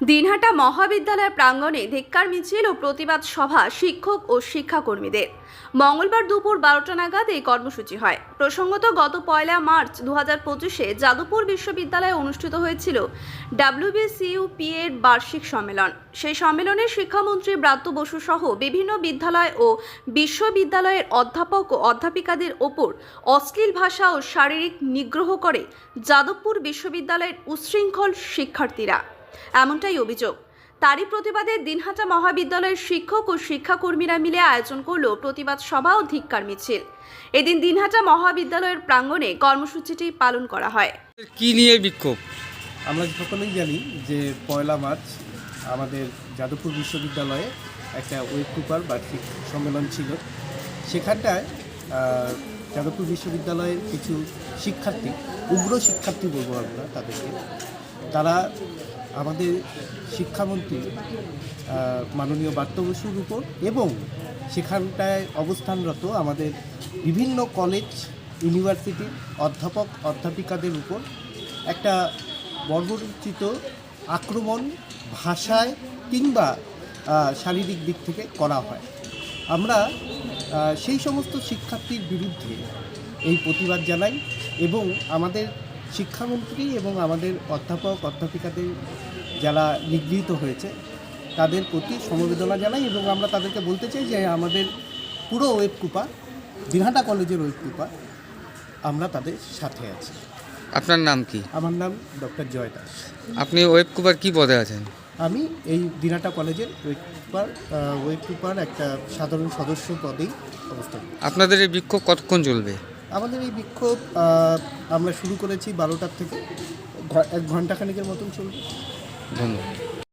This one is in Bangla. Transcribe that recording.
দিনহাটা মহাবিদ্যালয়ের প্রাঙ্গণে ধিক্কার মিছিল ও প্রতিবাদ সভা শিক্ষক ও শিক্ষাকর্মীদের। মঙ্গলবার দুপুর বারোটা নাগাদ এই কর্মসূচি হয়। প্রসঙ্গত, গত পয়লা মার্চ দু হাজার পঁচিশে যাদবপুর বিশ্ববিদ্যালয়ে অনুষ্ঠিত হয়েছিল ডাব্লিউবিসিইউপি এর বার্ষিক সম্মেলন। সেই সম্মেলনে শিক্ষামন্ত্রী ব্রাত্য বসু সহ বিভিন্ন বিদ্যালয় ও বিশ্ববিদ্যালয়ের অধ্যাপক ও অধ্যাপিকাদের ওপর অশ্লীল ভাষা ও শারীরিক নিগ্রহ করে যাদবপুর বিশ্ববিদ্যালয়ের উচ্ছৃঙ্খল শিক্ষার্থীরা। এমনটাই অভিযোগ। তারই প্রতিবাদে দিনহাটা মহাবিদ্যালয়ের শিক্ষক ও শিক্ষাকর্মীরা মিলে আয়োজন করল প্রতিবাদ সভা ও ধিক্কার মিছিল। এদিন দিনহাটা মহাবিদ্যালয়ের প্রাঙ্গণে কর্মসূচিটি পালন করা হয়। কি নিয়ে বিক্ষোভ? আমরা সকলেই জানি যে পয়লা মার্চ আমাদের যাদবপুর বিশ্ববিদ্যালয়ে একটা ওয়েব কুপার বার্ষিক সম্মেলন ছিল। সেখানটায় যাদবপুর বিশ্ববিদ্যালয়ের কিছু শিক্ষার্থী উগ্র শিক্ষার্থী বলব আমরা তাদেরকে তারা আমাদের শিক্ষামন্ত্রী মাননীয় বার্ত বসুর উপর এবং সেখানটায় অবস্থানরত আমাদের বিভিন্ন কলেজ ইউনিভার্সিটির অধ্যাপক, অধ্যাপিকাদের উপর একটা বর্বরচিত আক্রমণ ভাষায় কিংবা শারীরিক দিক থেকে করা হয়। আমরা সেই সমস্ত শিক্ষার্থীর বিরুদ্ধে এই প্রতিবাদ জানাই এবং আমাদের শিক্ষামন্ত্রী এবং আমাদের অধ্যাপক অধ্যাপিকাদের যারা নিগৃহীত হয়েছে তাদের প্রতি সমবেদনা জানাই এবং আমরা তাদেরকে বলতে চাই যে আমাদের পুরো ওয়েব কুপা দিনহাটা কলেজের ওয়েব কুপা আমরা তাদের সাথে আছি। আপনার নাম কি? আমার নাম ডক্টর জয় দাস। আপনি ওয়েব কুপার কি পদে আছেন? আমি এই দিনাটা কলেজের ওয়েব কুপার ওয়েব কুপার একটা সাধারণ সদস্য পদেই অবস্থান আপনাদের এই বিক্ষোভ কতক্ষণ চলবে? আমাদের এই বিক্ষোভ আমরা শুরু করেছি বারোটার থেকে। এক ঘন্টাখানিকের মতন চলবে। ধন্যবাদ।